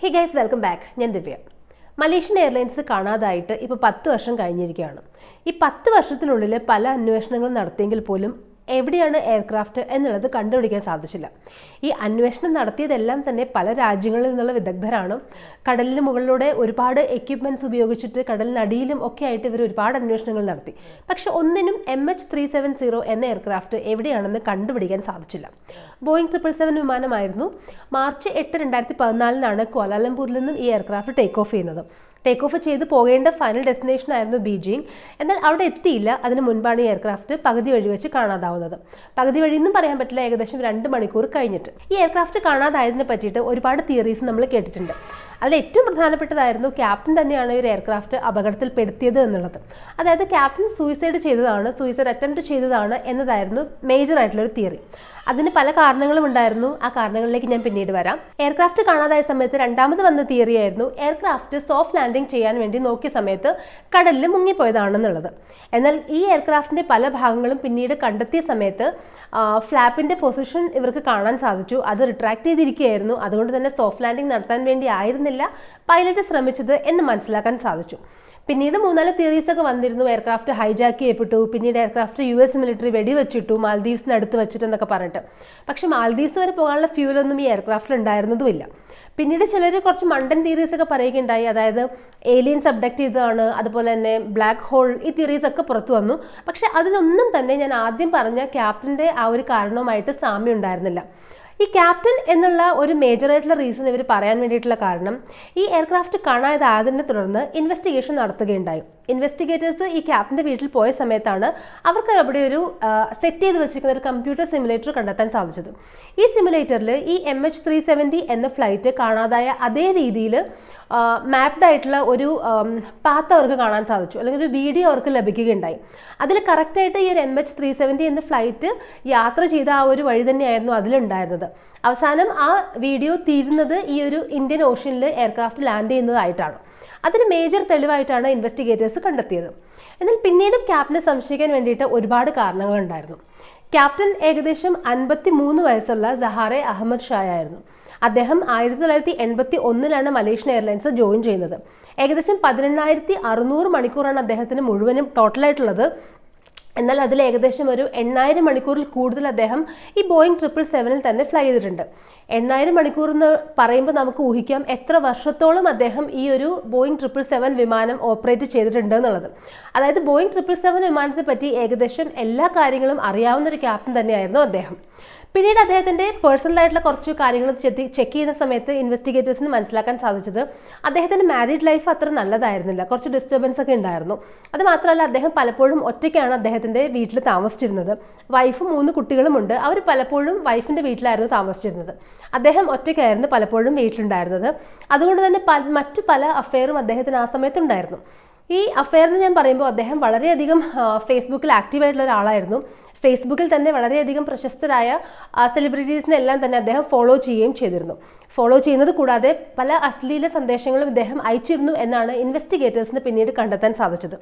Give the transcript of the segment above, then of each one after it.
He guys welcome back ഞാൻ ദിവ്യ. Malaysian airlines കാണാതായിട്ട് ഇപ്പോൾ പത്ത് വർഷം കഴിഞ്ഞിരിക്കുകയാണ്. ഈ പത്ത് വർഷത്തിനുള്ളിൽ പല അന്വേഷണങ്ങളും നടത്തിയെങ്കിൽ പോലും എവിടെയാണ് എയർക്രാഫ്റ്റ് എന്നുള്ളത് കണ്ടുപിടിക്കാൻ സാധിച്ചില്ല. ഈ അന്വേഷണം നടത്തിയതെല്ലാം തന്നെ പല രാജ്യങ്ങളിൽ നിന്നുള്ള വിദഗ്ധരാണ്. കടലിന് മുകളിലൂടെ ഒരുപാട് എക്യുപ്മെന്റ്സ് ഉപയോഗിച്ചിട്ട് കടലിനടിയിലും ഒക്കെ ആയിട്ട് ഇവർ ഒരുപാട് അന്വേഷണങ്ങൾ നടത്തി. പക്ഷെ ഒന്നിനും M H three seven zero എന്ന എയർക്രാഫ്റ്റ് എവിടെയാണെന്ന് കണ്ടുപിടിക്കാൻ സാധിച്ചില്ല. ബോയിങ് ട്രിപ്പിൾ സെവൻ വിമാനമായിരുന്നു. മാർച്ച് എട്ട് രണ്ടായിരത്തി പതിനാലിനാണ് കോലാലംപൂരിൽ നിന്നും ഈ എയർക്രാഫ്റ്റ് ടേക്ക് ഓഫ് ചെയ്യുന്നത്. ടേക്ക് ഓഫ് ചെയ്ത് പോകേണ്ട ഫൈനൽ ഡെസ്റ്റിനേഷൻ ആയിരുന്നു ബീജിംഗ്. എന്നാൽ അവിടെ എത്തിയില്ല. അതിന് മുൻപാണ് ഈ എയർക്രാഫ്റ്റ് പകുതി വഴി വെച്ച് കാണാതാവുന്നത്. പകുതി വഴി എന്നും പറയാൻ പറ്റില്ല. ഏകദേശം രണ്ട് മണിക്കൂർ കഴിഞ്ഞിട്ട്. ഈ എയർക്രാഫ്റ്റ് കാണാതായതിനെ പറ്റിയിട്ട് ഒരുപാട് തിയറീസ് നമ്മൾ കേട്ടിട്ടുണ്ട്. അതിൽ ഏറ്റവും പ്രധാനപ്പെട്ടതായിരുന്നു ക്യാപ്റ്റൻ തന്നെയാണ് ഒരു എയർക്രാഫ്റ്റ് അപകടത്തിൽപ്പെടുത്തിയത് എന്നുള്ളത്. അതായത് ക്യാപ്റ്റൻ സൂയിസൈഡ് ചെയ്തതാണ് സൂയിസൈഡ് അറ്റംപ്റ്റ് ചെയ്തതാണ് എന്നതായിരുന്നു മേജർ ആയിട്ടുള്ള ഒരു തിയറി അതിന് പല കാരണങ്ങളും ഉണ്ടായിരുന്നു. ആ കാരണങ്ങളിലേക്ക് ഞാൻ പിന്നീട് വരാം. എയർക്രാഫ്റ്റ് കാണാതായ സമയത്ത് രണ്ടാമത് വന്ന തിയറി ആയിരുന്നു എയർക്രാഫ്റ്റ് സോഫ്റ്റ് ലാൻഡിംഗ് ചെയ്യാൻ വേണ്ടി നോക്കിയ സമയത്ത് കടലിൽ മുങ്ങിപ്പോയതാണെന്നുള്ളത്. എന്നാൽ ഈ എയർക്രാഫ്റ്റിന്റെ പല ഭാഗങ്ങളും പിന്നീട് കണ്ടെത്തിയ സമയത്ത് ഫ്ലാപ്പിന്റെ പൊസിഷൻ ഇവർക്ക് കാണാൻ സാധിച്ചു. അത് റിട്രാക്ട് ചെയ്തിരിക്കുകയായിരുന്നു. അതുകൊണ്ട് തന്നെ സോഫ്റ്റ് ലാൻഡിംഗ് നടത്താൻ വേണ്ടി ആയിരുന്നില്ല. പൈലറ്റ് ശ്രമിച്ചത് എന്ന് മനസ്സിലാക്കാൻ സാധിച്ചു. പിന്നീട് മൂന്നാൽ തിയറീസ് ഒക്കെ വന്നിരുന്നു. എയർക്രാഫ്റ്റ് ഹൈജാക്ക് ചെയ്യപ്പെട്ടു. പിന്നീട് എയർക്രാഫ്റ്റ് യു എസ് മിലിറ്ററി വെടിവെച്ചിട്ടു. മാൽദീവ്സിന് അടുത്ത് വെച്ചിട്ടെന്നൊക്കെ പറഞ്ഞിട്ട്. പക്ഷെ മാൽദീവ്സ് വരെ പോകാനുള്ള ഫ്യൂലൊന്നും ഈ എയർക്രാഫ്റ്റിൽ ഉണ്ടായിരുന്നതുമില്ല. പിന്നീട് ചിലർ കുറച്ച് മണ്ടൻ തിയറീസ് ഒക്കെ പറയുകയുണ്ടായി. അതായത് ഏലിയൻ സബ്ഡക്റ്റ് ചെയ്തതാണ്. അതുപോലെ തന്നെ ബ്ലാക്ക് ഹോൾ ഈ തിയറീസ് ഒക്കെ പുറത്തു വന്നു. പക്ഷെ അതിനൊന്നും തന്നെ ഞാൻ ആദ്യം പറഞ്ഞ ക്യാപ്റ്റന്റെ ആ ഒരു കാരണവുമായിട്ട് സാമ്യം ഉണ്ടായിരുന്നില്ല ഈ ക്യാപ്റ്റൻ എന്നുള്ള ഒരു മേജർ ആയിട്ടുള്ള റീസൺ ഇവർ പറയാൻ വേണ്ടിയിട്ടുള്ള കാരണം ഈ എയർക്രാഫ്റ്റ് കാണാതായതിനെ തുടർന്ന് ഇൻവെസ്റ്റിഗേഷൻ നടത്തുകയുണ്ടായി. ഇൻവെസ്റ്റിഗേറ്റേഴ്സ് ഈ ക്യാപ്റ്റന്റെ വീട്ടിൽ പോയ സമയത്താണ് അവർക്ക് അവിടെ ഒരു സെറ്റ് ചെയ്ത് വെച്ചിരിക്കുന്ന ഒരു കമ്പ്യൂട്ടർ സിമുലേറ്റർ കണ്ടെത്താൻ സാധിച്ചത്. ഈ സിമുലേറ്ററിൽ ഈ എം എച്ച് ത്രീ സെവന്റി എന്ന ഫ്ലൈറ്റ് കാണാതായ അതേ രീതിയിൽ മാപ്ഡ് ആയിട്ടുള്ള ഒരു പാത്ത് അവർക്ക് കാണാൻ സാധിച്ചു. അല്ലെങ്കിൽ ഒരു വീഡിയോ അവർക്ക് ലഭിക്കുകയുണ്ടായി. അതിൽ കറക്റ്റായിട്ട് ഈ ഒരു എം എച്ച് ത്രീ സെവന്റി എന്ന ഫ്ലൈറ്റ് യാത്ര ചെയ്ത ആ ഒരു വഴി തന്നെയായിരുന്നു അതിലുണ്ടായിരുന്നത്. അവസാനം ആ വീഡിയോ തീരുന്നത് ഈ ഒരു ഇന്ത്യൻ ഓഷ്യനിൽ എയർക്രാഫ്റ്റ് ലാൻഡ് ചെയ്യുന്നതായിട്ടാണ്. അതൊരു മേജർ തെളിവായിട്ടാണ് ഇൻവെസ്റ്റിഗേറ്റേഴ്സ് കണ്ടെത്തിയത്. എന്നാൽ പിന്നീട് ക്യാപ്റ്റനെ സംശയിക്കാൻ വേണ്ടിയിട്ട് ഒരുപാട് കാരണങ്ങളുണ്ടായിരുന്നു. ക്യാപ്റ്റൻ ഏകദേശം അൻപത്തി മൂന്ന് വയസ്സുള്ള സഹാറെ അഹമ്മദ് ഷാ ആയിരുന്നു. അദ്ദേഹം ആയിരത്തി തൊള്ളായിരത്തി എൺപത്തി ഒന്നിലാണ് മലേഷ്യൻ എയർലൈൻസ് ജോയിൻ ചെയ്യുന്നത്. ഏകദേശം പതിനെണ്ണായിരത്തി അറുന്നൂറ് മണിക്കൂറാണ് അദ്ദേഹത്തിന് മുഴുവനും ടോട്ടലായിട്ടുള്ളത്. എന്നാൽ അതിൽ ഏകദേശം ഒരു എണ്ണായിരം മണിക്കൂറിൽ കൂടുതൽ അദ്ദേഹം ഈ ബോയിങ് ട്രിപ്പിൾ സെവനിൽ തന്നെ ഫ്ലൈ ചെയ്തിട്ടുണ്ട്. എണ്ണായിരം മണിക്കൂർ എന്ന് പറയുമ്പോൾ നമുക്ക് ഊഹിക്കാം എത്ര വർഷത്തോളം അദ്ദേഹം ഈ ഒരു ബോയിങ് ട്രിപ്പിൾ സെവൻ വിമാനം ഓപ്പറേറ്റ് ചെയ്തിട്ടുണ്ട് എന്നുള്ളത്. അതായത് ബോയിങ് ട്രിപ്പിൾ സെവൻ വിമാനത്തെ പറ്റി ഏകദേശം എല്ലാ കാര്യങ്ങളും അറിയാവുന്ന ഒരു ക്യാപ്റ്റൻ തന്നെയായിരുന്നു അദ്ദേഹം. പിന്നീട് അദ്ദേഹത്തിന്റെ പേഴ്സണലായിട്ടുള്ള കുറച്ച് കാര്യങ്ങൾ ചെക്ക് ചെയ്യുന്ന സമയത്ത് ഇൻവെസ്റ്റിഗേറ്റേഴ്സിന് മനസ്സിലാക്കാൻ സാധിച്ചത് അദ്ദേഹത്തിന്റെ മാരീഡ് ലൈഫ് അത്ര നല്ലതായിരുന്നില്ല. കുറച്ച് ഡിസ്റ്റർബൻസ് ഒക്കെ ഉണ്ടായിരുന്നു. അത് മാത്രമല്ല അദ്ദേഹം പലപ്പോഴും ഒറ്റയ്ക്കാണ് അദ്ദേഹത്തിന്റെ വീട്ടിൽ താമസിച്ചിരുന്നത്. വൈഫും മൂന്ന് കുട്ടികളുമുണ്ട്. അവർ പലപ്പോഴും വൈഫിന്റെ വീട്ടിലായിരുന്നു താമസിച്ചിരുന്നത്. അദ്ദേഹം ഒറ്റയ്ക്കായിരുന്നു പലപ്പോഴും വീട്ടിലുണ്ടായിരുന്നത്. അതുകൊണ്ട് തന്നെ മറ്റു പല അഫെയറും അദ്ദേഹത്തിന് ആ സമയത്തുണ്ടായിരുന്നു. ഈ അഫെയർ എന്ന് ഞാൻ പറയുമ്പോൾ അദ്ദേഹം വളരെയധികം ഫേസ്ബുക്കിൽ ആക്റ്റീവായിട്ടുള്ള ഒരാളായിരുന്നു. ഫേസ്ബുക്കിൽ തന്നെ വളരെയധികം പ്രശസ്തരായ സെലിബ്രിറ്റീസിനെ എല്ലാം തന്നെ അദ്ദേഹം ഫോളോ ചെയ്യുകയും ചെയ്തിരുന്നു. ഫോളോ ചെയ്യുന്നത് കൂടാതെ പല അശ്ലീല സന്ദേശങ്ങളും ഇദ്ദേഹം അയച്ചിരുന്നു എന്നാണ് ഇൻവെസ്റ്റിഗേറ്റേഴ്സിന് പിന്നീട് കണ്ടെത്താൻ സാധിച്ചത്.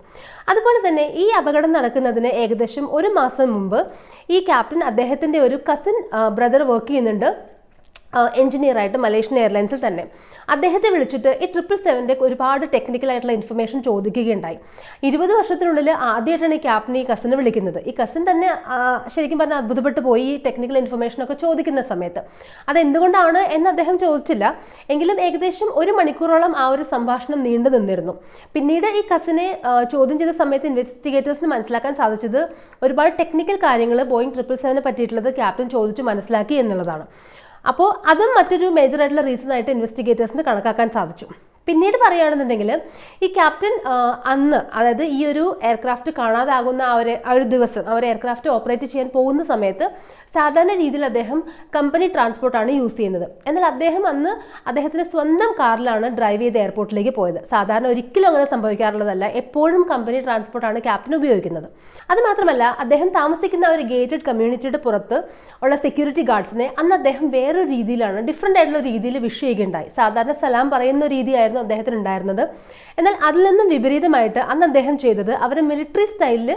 അതുപോലെ തന്നെ ഈ അപകടം നടക്കുന്നതിന് ഏകദേശം ഒരു മാസം മുമ്പ് ഈ ക്യാപ്റ്റൻ അദ്ദേഹത്തിന്റെ ഒരു കസിൻ ബ്രദർ വർക്ക് ചെയ്യുന്നുണ്ട്. എഞ്ചിനീയറായിട്ട് മലേഷ്യൻ എയർലൈൻസിൽ തന്നെ. അദ്ദേഹത്തെ വിളിച്ചിട്ട് ഈ ട്രിപ്പിൾ സെവന്റെ ഒരുപാട് ടെക്നിക്കൽ ആയിട്ടുള്ള ഇൻഫർമേഷൻ ചോദിക്കുകയുണ്ടായി. ഇരുപത് വർഷത്തിനുള്ളിൽ ആദ്യമായിട്ടാണ് ഈ ക്യാപ്റ്റൻ ഈ കസിനെ വിളിക്കുന്നത്. ഈ കസിൻ തന്നെ ശരിക്കും പറഞ്ഞാൽ അത്ഭുതപ്പെട്ട് പോയി ഈ ടെക്നിക്കൽ ഇൻഫർമേഷൻ ഒക്കെ ചോദിക്കുന്ന സമയത്ത്. അതെന്തുകൊണ്ടാണ് എന്ന് അദ്ദേഹം ചോദിച്ചില്ല. എങ്കിലും ഏകദേശം ഒരു മണിക്കൂറോളം ആ ഒരു സംഭാഷണം നീണ്ടു നിന്നിരുന്നു. പിന്നീട് ഈ കസിനെ ചോദ്യം ചെയ്ത സമയത്ത് ഇൻവെസ്റ്റിഗേറ്റേഴ്സിന് മനസ്സിലാക്കാൻ സാധിച്ചത് ഒരുപാട് ടെക്നിക്കൽ കാര്യങ്ങൾ ബോയിങ് ട്രിപ്പിൾ സെവനെ പറ്റിയിട്ടുള്ളത് ക്യാപ്റ്റൻ ചോദിച്ചു മനസ്സിലാക്കി എന്നുള്ളതാണ്. അപ്പോൾ അതും മറ്റൊരു മേജർ ആയിട്ടുള്ള റീസൺ ആയിട്ട് ഇൻവെസ്റ്റിഗേറ്റേഴ്സിന് കണക്കാക്കാൻ സാധിച്ചു. പിന്നീട് പറയുകയാണെന്നുണ്ടെങ്കിൽ ഈ ക്യാപ്റ്റൻ അന്ന് അതായത് ഈ ഒരു എയർക്രാഫ്റ്റ് കാണാതാകുന്ന ആ ഒരു ആ ഒരു ദിവസം അവർ എയർക്രാഫ്റ്റ് ഓപ്പറേറ്റ് ചെയ്യാൻ പോകുന്ന സമയത്ത് സാധാരണ രീതിയിൽ അദ്ദേഹം കമ്പനി ട്രാൻസ്പോർട്ടാണ് യൂസ് ചെയ്യുന്നത്. എന്നാൽ അദ്ദേഹം അന്ന് അദ്ദേഹത്തിന്റെ സ്വന്തം കാറിലാണ് ഡ്രൈവ് ചെയ്ത് എയർപോർട്ടിലേക്ക് പോയത്. സാധാരണ ഒരിക്കലും അങ്ങനെ സംഭവിക്കാറുള്ളതല്ല. എപ്പോഴും കമ്പനി ട്രാൻസ്പോർട്ടാണ് ക്യാപ്റ്റൻ ഉപയോഗിക്കുന്നത്. അതുമാത്രമല്ല അദ്ദേഹം താമസിക്കുന്ന ഒരു ഗേറ്റഡ് കമ്മ്യൂണിറ്റിയുടെ പുറത്ത് ഉള്ള സെക്യൂരിറ്റി ഗാർഡ്സിനെ അന്ന് അദ്ദേഹം വേറൊരു രീതിയിലാണ് ഡിഫറെന്റ് ആയിട്ടുള്ള രീതിയിൽ വിഷ് ചെയ്യുകയുണ്ടായി സാധാരണ സലാം പറയുന്ന രീതിയായിരുന്നു അദ്ദേഹത്തിന് ഉണ്ടായിരുന്നത് എന്നാൽ അതിൽ നിന്നും വിപരീതമായിട്ട് അന്ന് അദ്ദേഹം ചെയ്തത് അവർ മിലിറ്ററി സ്റ്റൈലിൽ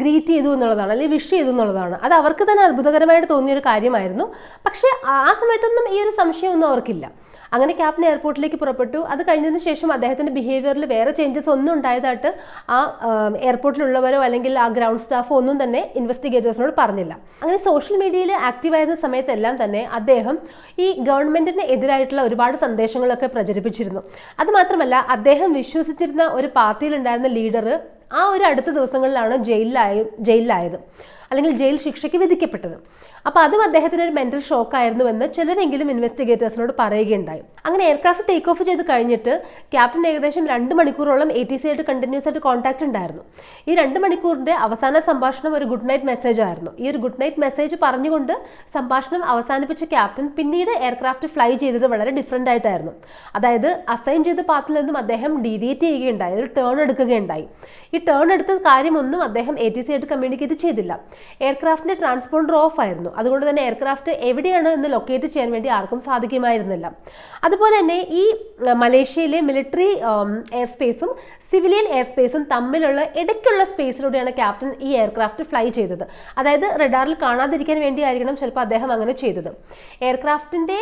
ഗ്രീറ്റ് ചെയ്തു എന്നുള്ളതാണ് അല്ലെങ്കിൽ വിഷ് ചെയ്തു എന്നുള്ളതാണ്. അത് അവർക്ക് തന്നെ അത്ഭുതകരമായിട്ട് തോന്നിയൊരു കാര്യമായിരുന്നു. പക്ഷേ ആ സമയത്തൊന്നും ഈ ഒരു സംശയമൊന്നും അവർക്കില്ല. അങ്ങനെ ക്യാപ്റ്റൻ എയർപോർട്ടിലേക്ക് പുറപ്പെട്ടു. അത് കഴിഞ്ഞതിന് ശേഷം അദ്ദേഹത്തിന്റെ ബിഹേവിയറിൽ വേറെ ചേഞ്ചസ് ഒന്നും ഉണ്ടായതായിട്ട് ആ എയർപോർട്ടിലുള്ളവരോ അല്ലെങ്കിൽ ആ ഗ്രൗണ്ട് സ്റ്റാഫോ ഒന്നും തന്നെ ഇൻവെസ്റ്റിഗേറ്റേഴ്സിനോട് പറഞ്ഞില്ല. അങ്ങനെ സോഷ്യൽ മീഡിയയിൽ ആക്റ്റീവായിരുന്ന സമയത്തെല്ലാം തന്നെ അദ്ദേഹം ഈ ഗവൺമെന്റിന് എതിരായിട്ടുള്ള ഒരുപാട് സന്ദേശങ്ങളൊക്കെ പ്രചരിപ്പിച്ചിരുന്നു. അതുമാത്രമല്ല അദ്ദേഹം വിശ്വസിച്ചിരുന്ന ഒരു പാർട്ടിയിലുണ്ടായിരുന്ന ലീഡർ ആ ഒരു അടുത്ത ദിവസങ്ങളിലാണ് ജയിലിലായ ജയിലിലായത്. അല്ലെങ്കിൽ ജയിൽ ശിക്ഷയ്ക്ക് വിധിക്കപ്പെട്ടത്. അപ്പോൾ അതും അദ്ദേഹത്തിന് ഒരു മെന്റൽ ഷോക്ക് ആയിരുന്നുവെന്ന് ചിലരെങ്കിലും ഇൻവെസ്റ്റിഗേറ്റേഴ്സിനോട് പറയുകയുണ്ടായി. അങ്ങനെ എയർക്രാഫ്റ്റ് ടേക്ക് ഓഫ് ചെയ്ത് കഴിഞ്ഞിട്ട് ക്യാപ്റ്റൻ ഏകദേശം രണ്ട് മണിക്കൂറോളം എ ടി സി ആയിട്ട് കണ്ടിന്യൂസ് ആയിട്ട് കോൺടാക്ട് ഉണ്ടായിരുന്നു. ഈ രണ്ട് മണിക്കൂറിന്റെ അവസാന സംഭാഷണം ഒരു ഗുഡ് നൈറ്റ് മെസ്സേജ് ആയിരുന്നു. ഈ ഒരു ഗുഡ് നൈറ്റ് മെസ്സേജ് പറഞ്ഞുകൊണ്ട് സംഭാഷണം അവസാനിപ്പിച്ച ക്യാപ്റ്റൻ പിന്നീട് എയർക്രാഫ്റ്റ് ഫ്ലൈ ചെയ്തത് വളരെ ഡിഫറെന്റ് ആയിട്ടായിരുന്നു. അതായത് അസൈൻ ചെയ്ത പാത്തിൽ നിന്നും അദ്ദേഹം ഡീവിയേറ്റ് ചെയ്യുകയുണ്ടായി ഒരു ടേൺ എടുക്കുകയുണ്ടായി. ഈ ടേൺ എടുത്ത കാര്യമൊന്നും അദ്ദേഹം എ ടി സി ആയിട്ട് കമ്മ്യൂണിക്കേറ്റ് ചെയ്തില്ല. എയർക്രാഫ്റ്റിന്റെ ട്രാൻസ്പോണ്ടർ ഓഫ് ആയിരുന്നു. അതുകൊണ്ട് തന്നെ എയർക്രാഫ്റ്റ് എവിടെയാണ് എന്ന് ലൊക്കേറ്റ് ചെയ്യാൻ വേണ്ടി ആർക്കും സാധിക്കുമായിരുന്നില്ല. അതുപോലെ തന്നെ ഈ മലേഷ്യയിലെ മിലിറ്ററി എയർ സ്പേസും സിവിലിയൻ എയർ സ്പേസും തമ്മിലുള്ള ഇടയ്ക്കുള്ള സ്പേസിലൂടെയാണ് ക്യാപ്റ്റൻ ഈ എയർക്രാഫ്റ്റ് ഫ്ലൈ ചെയ്തത്. അതായത് റഡാറിൽ കാണാതിരിക്കാൻ വേണ്ടി ആയിരിക്കണം ചിലപ്പോൾ അദ്ദേഹം അങ്ങനെ ചെയ്തത്. എയർക്രാഫ്റ്റിന്റെ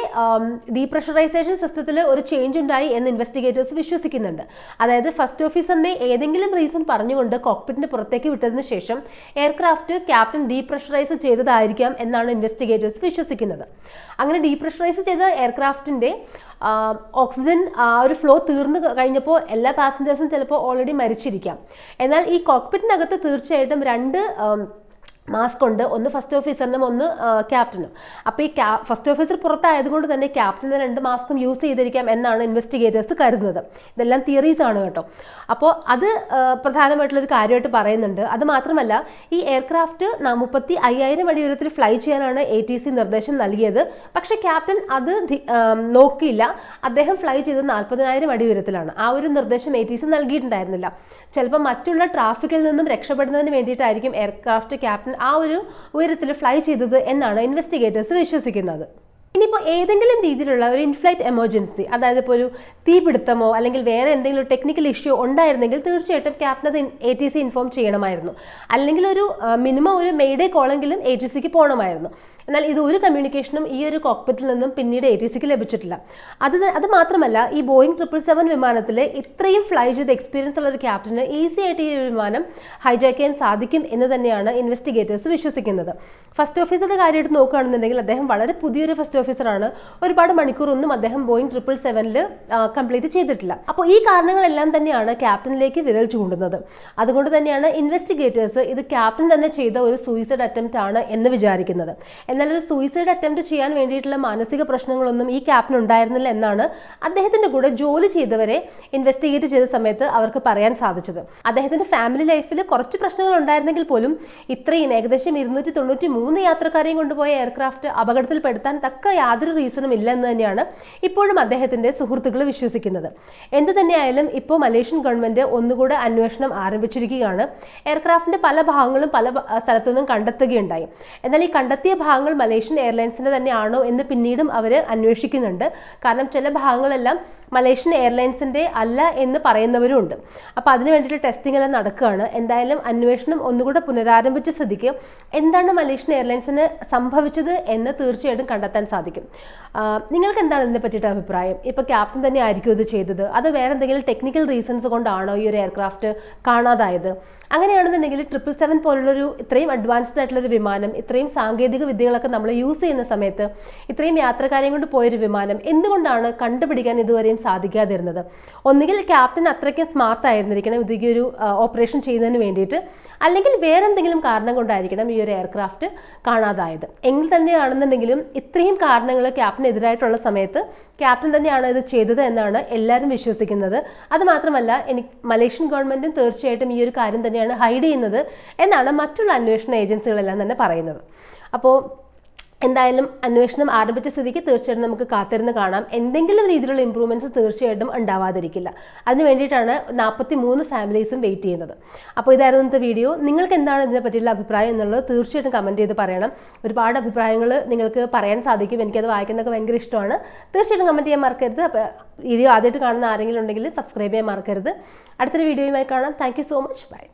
ഡീപ്രഷറൈസേഷൻ സിസ്റ്റത്തിൽ ഒരു ചേഞ്ച് ഉണ്ടായി എന്ന് ഇൻവെസ്റ്റിഗേറ്റേഴ്സ് വിശ്വസിക്കുന്നുണ്ട്. അതായത് ഫസ്റ്റ് ഓഫീസറിനെ ഏതെങ്കിലും റീസൺ പറഞ്ഞുകൊണ്ട് കോക്പിറ്റിന് പുറത്തേക്ക് വിട്ടതിന് ശേഷം എയർക്രാഫ്റ്റ് ക്യാപ്റ്റൻ ഡീപ്രഷറൈസ് ചെയ്തതായിരിക്കാം എന്നാണ് ഇൻവെസ്റ്റിഗേറ്റേഴ്സ് വിശ്വസിക്കുന്നത്. അങ്ങനെ ഡീപ്രഷറൈസ് ചെയ്ത എയർക്രാഫ്റ്റിന്റെ ഓക്സിജൻ ആ ഒരു ഫ്ലോ തീർന്നു കഴിഞ്ഞപ്പോൾ എല്ലാ പാസഞ്ചേഴ്സും ചിലപ്പോൾ ഓൾറെഡി മരിച്ചിരിക്കാം. എന്നാൽ ഈ കോക്പിറ്റിനകത്ത് തീർച്ചയായിട്ടും രണ്ട് മാസ്ക് ഉണ്ട്. ഒന്ന് ഫസ്റ്റ് ഓഫീസറിനും ഒന്ന് ക്യാപ്റ്റനും അപ്പോൾ ഈ ക്യാ ഫസ്റ്റ് ഓഫീസർ പുറത്തായതുകൊണ്ട് തന്നെ ക്യാപ്റ്റന് രണ്ട് മാസ്കും യൂസ് ചെയ്തിരിക്കാം എന്നാണ് ഇൻവെസ്റ്റിഗേറ്റേഴ്സ് കരുതുന്നത്. ഇതെല്ലാം തിയറീസ് ആണ് കേട്ടോ. അപ്പോൾ അത് പ്രധാനമായിട്ടുള്ളൊരു കാര്യമായിട്ട് പറയുന്നുണ്ട്. അത് മാത്രമല്ല ഈ എയർക്രാഫ്റ്റ് മുപ്പത്തി അയ്യായിരം അടി ഉയരത്തിൽ ഫ്ലൈ ചെയ്യാനാണ് എ ടി സി നിർദ്ദേശം നൽകിയത്. പക്ഷേ ക്യാപ്റ്റൻ അത് നോക്കിയില്ല. അദ്ദേഹം ഫ്ലൈ ചെയ്തത് നാൽപ്പതിനായിരം അടി ഉയരത്തിലാണ്. ആ ഒരു നിർദ്ദേശം എ ടി സി നൽകിയിട്ടുണ്ടായിരുന്നില്ല. ചിലപ്പോൾ മറ്റുള്ള ട്രാഫിക്കിൽ നിന്നും രക്ഷപ്പെടുന്നതിന് വേണ്ടിയിട്ടായിരിക്കും എയർക്രാഫ്റ്റ് ക്യാപ്റ്റൻ ആ ഒരു ഉയരത്തിൽ ഫ്ലൈ ചെയ്തത് എന്നാണ് ഇൻവെസ്റ്റിഗേറ്റേഴ്സ് വിശ്വസിക്കുന്നത്. ഇനിയിപ്പോൾ ഏതെങ്കിലും രീതിയിലുള്ള ഒരു ഇൻഫ്ലൈറ്റ് എമർജൻസി അതായത് ഇപ്പോൾ ഒരു തീപിടുത്തമോ അല്ലെങ്കിൽ വേറെ എന്തെങ്കിലും ടെക്നിക്കൽ ഇഷ്യൂ ഉണ്ടായിരുന്നെങ്കിൽ തീർച്ചയായിട്ടും ക്യാപ്റ്റൻ അത് എ ടി സി ഇൻഫോം ചെയ്യണമായിരുന്നു. അല്ലെങ്കിൽ ഒരു മിനിമം ഒരു മെയ്ഡേ കോളെങ്കിലും എ ടി സിക്ക് പോകണമായിരുന്നു എന്നാൽ ഇത് ഒരു കമ്മ്യൂണിക്കേഷനും ഈ ഒരു കോക്പിറ്റിൽ നിന്നും പിന്നീട് എ ടി സിക്ക് ലഭിച്ചിട്ടില്ല. അത് അത് മാത്രമല്ല ഈ ബോയിങ് ട്രിപ്പിൾ സെവൻ വിമാനത്തിൽ ഇത്രയും ഫ്ലൈ ചെയ്ത എക്സ്പീരിയൻസ് ഉള്ള ഒരു ക്യാപ്റ്റന് ഈസി ആയിട്ട് ഈ വിമാനം ഹൈജാക്ക് ചെയ്യാൻ സാധിക്കും എന്ന് തന്നെയാണ് ഇൻവെസ്റ്റിഗേറ്റേഴ്സ് വിശ്വസിക്കുന്നത്. ഫസ്റ്റ് ഓഫീസറുടെ കാര്യം എടുത്ത് നോക്കുകയാണെന്നുണ്ടെങ്കിൽ അദ്ദേഹം വളരെ പുതിയൊരു ഫസ്റ്റ് ഓഫീസറാണ് ഒരുപാട് മണിക്കൂറൊന്നും അദ്ദേഹം ബോയിങ് ട്രിപ്പിൾ സെവനിൽ കംപ്ലീറ്റ് ചെയ്തിട്ടില്ല. അപ്പോൾ ഈ കാരണങ്ങളെല്ലാം തന്നെയാണ് ക്യാപ്റ്റനിലേക്ക് വിരൽ ചൂണ്ടുന്നത്. അതുകൊണ്ട് തന്നെയാണ് ഇൻവെസ്റ്റിഗേറ്റേഴ്സ് ഇത് ക്യാപ്റ്റൻ തന്നെ ചെയ്ത ഒരു സൂയിസൈഡ് അറ്റംപ്റ്റ് ആണ് എന്ന് വിചാരിക്കുന്നത്. എന്നാൽ ഒരു സൂയിസൈഡ് അറ്റംപ്റ്റ് ചെയ്യാൻ വേണ്ടിയിട്ടുള്ള മാനസിക പ്രശ്നങ്ങളൊന്നും ഈ ക്യാപ്റ്റൻ ഉണ്ടായിരുന്നില്ല എന്നാണ് അദ്ദേഹത്തിന്റെ കൂടെ ജോലി ചെയ്തവരെ ഇൻവെസ്റ്റിഗേറ്റ് ചെയ്ത സമയത്ത് അവർക്ക് പറയാൻ സാധിച്ചത്. അദ്ദേഹത്തിന്റെ ഫാമിലി ലൈഫിൽ കുറച്ച് പ്രശ്നങ്ങൾ ഉണ്ടായിരുന്നെങ്കിൽ പോലും ഇത്രയും ഏകദേശം ഇരുന്നൂറ്റി തൊണ്ണൂറ്റി മൂന്ന് യാത്രക്കാരെയും കൊണ്ടുപോയ എയർക്രാഫ്റ്റ് അപകടത്തിൽപ്പെടുത്താൻ തക്ക യാതൊരു റീസണും ഇല്ല എന്ന് തന്നെയാണ് ഇപ്പോഴും അദ്ദേഹത്തിന്റെ സുഹൃത്തുക്കൾ വിശ്വസിക്കുന്നത്. എന്ത് തന്നെയായാലും ഇപ്പോൾ മലേഷ്യൻ ഗവൺമെന്റ് ഒന്നുകൂടെ അന്വേഷണം ആരംഭിച്ചിരിക്കുകയാണ്. എയർക്രാഫ്റ്റിന്റെ പല ഭാഗങ്ങളും പല ഭ- സ്ഥലത്തു നിന്നും കണ്ടെത്തുകയുണ്ടായി. എന്നാൽ ഈ കണ്ടെത്തിയ ഭാഗങ്ങൾ മലേഷ്യൻ എയർലൈൻസിന്റെ തന്നെയാണോ എന്ന് പിന്നീടും അവർ അന്വേഷിക്കുന്നുണ്ട്. കാരണം ചില ഭാഗങ്ങളെല്ലാം മലേഷ്യൻ എയർലൈൻസിന്റെ അല്ല എന്ന് പറയുന്നവരും ഉണ്ട്. അപ്പോൾ അതിന് വേണ്ടിയിട്ട് ടെസ്റ്റിംഗ് എല്ലാം നടക്കുകയാണ്. എന്തായാലും അന്വേഷണം ഒന്നുകൂടെ പുനരാരംഭിച്ച സ്ഥിതിക്ക് എന്താണ് മലേഷ്യൻ എയർലൈൻസിന് സംഭവിച്ചത് എന്ന് തീർച്ചയായിട്ടും കണ്ടെത്താൻ സാധിക്കും. നിങ്ങൾക്ക് എന്താണ് ഇതിനെ പറ്റിയിട്ട് അഭിപ്രായം? ഇപ്പോൾ ക്യാപ്റ്റൻ തന്നെ ആയിരിക്കും ഇത് ചെയ്തത്. അത് വേറെ എന്തെങ്കിലും ടെക്നിക്കൽ റീസൺസ് കൊണ്ടാണോ ഈ ഒരു എയർക്രാഫ്റ്റ് കാണാതായത്? അങ്ങനെയാണെന്നുണ്ടെങ്കിൽ ട്രിപ്പിൾ സെവൻ പോലുള്ളൊരു ഇത്രയും അഡ്വാൻസ്ഡ് ആയിട്ടുള്ളൊരു വിമാനം ഇത്രയും സാങ്കേതിക വിദ്യകളൊക്കെ നമ്മൾ യൂസ് ചെയ്യുന്ന സമയത്ത് ഇത്രയും യാത്രക്കാരെയും കൊണ്ട് പോയൊരു വിമാനം എന്തുകൊണ്ടാണ് കണ്ടുപിടിക്കാൻ ഇതുവരെയും സാധിക്കാതിരുന്നത്? ഒന്നുകിൽ ക്യാപ്റ്റൻ അത്രയ്ക്ക് സ്മാർട്ട് ആയിരുന്നിരിക്കണം ഇതൊക്കെ ഒരു ഓപ്പറേഷൻ ചെയ്യുന്നതിന് വേണ്ടിയിട്ട് അല്ലെങ്കിൽ വേറെ എന്തെങ്കിലും കാരണം കൊണ്ടായിരിക്കണം ഈ ഒരു എയർക്രാഫ്റ്റ് കാണാതായത്. എങ്കിൽ തന്നെയാണെന്നുണ്ടെങ്കിലും ഇത്രയും കാരണങ്ങൾ ക്യാപ്റ്റനെതിരായിട്ടുള്ള സമയത്ത് ക്യാപ്റ്റൻ തന്നെയാണ് ഇത് ചെയ്തത് എന്നാണ് എല്ലാവരും വിശ്വസിക്കുന്നത്. അതുമാത്രമല്ല എനിക്ക് മലേഷ്യൻ ഗവൺമെന്റും തീർച്ചയായിട്ടും ഈ ഒരു കാര്യം തന്നെയാണ് ഹൈഡ് ചെയ്യുന്നത് എന്നാണ് മറ്റുള്ള അന്വേഷണ ഏജൻസികളെല്ലാം തന്നെ പറയുന്നത്. അപ്പോൾ എന്തായാലും അന്വേഷണം ആരംഭിച്ച സ്ഥിതിക്ക് തീർച്ചയായിട്ടും നമുക്ക് കാത്തിരുന്ന് കാണാം. എന്തെങ്കിലും രീതിയിലുള്ള ഇമ്പ്രൂവ്മെന്റ്സ് തീർച്ചയായിട്ടും ഉണ്ടാവാതിരിക്കില്ല. അതിന് വേണ്ടിയിട്ടാണ് നാൽപ്പത്തി മൂന്ന് ഫാമിലീസും വെയിറ്റ് ചെയ്യുന്നത്. അപ്പോൾ ഇതായിരുന്നു ഇന്നത്തെ വീഡിയോ നിങ്ങൾക്ക് എന്താണ് ഇതിനെ പറ്റിയുള്ള അഭിപ്രായം എന്നുള്ളത് തീർച്ചയായിട്ടും കമന്റ് ചെയ്ത് പറയണം. ഒരുപാട് അഭിപ്രായങ്ങൾ നിങ്ങൾക്ക് പറയാൻ സാധിക്കും. എനിക്കത് വായിക്കുന്നതൊക്കെ ഭയങ്കര ഇഷ്ടമാണ്. തീർച്ചയായിട്ടും കമന്റ് ചെയ്യാൻ മറക്കരുത്. അപ്പോൾ വീഡിയോ ആദ്യമായിട്ട് കാണുന്ന ആരെങ്കിലും ഉണ്ടെങ്കിൽ സബ്സ്ക്രൈബ് ചെയ്യാൻ മറക്കരുത്. അടുത്തൊരു വീഡിയോയുമായി കാണാം. Thank so much bye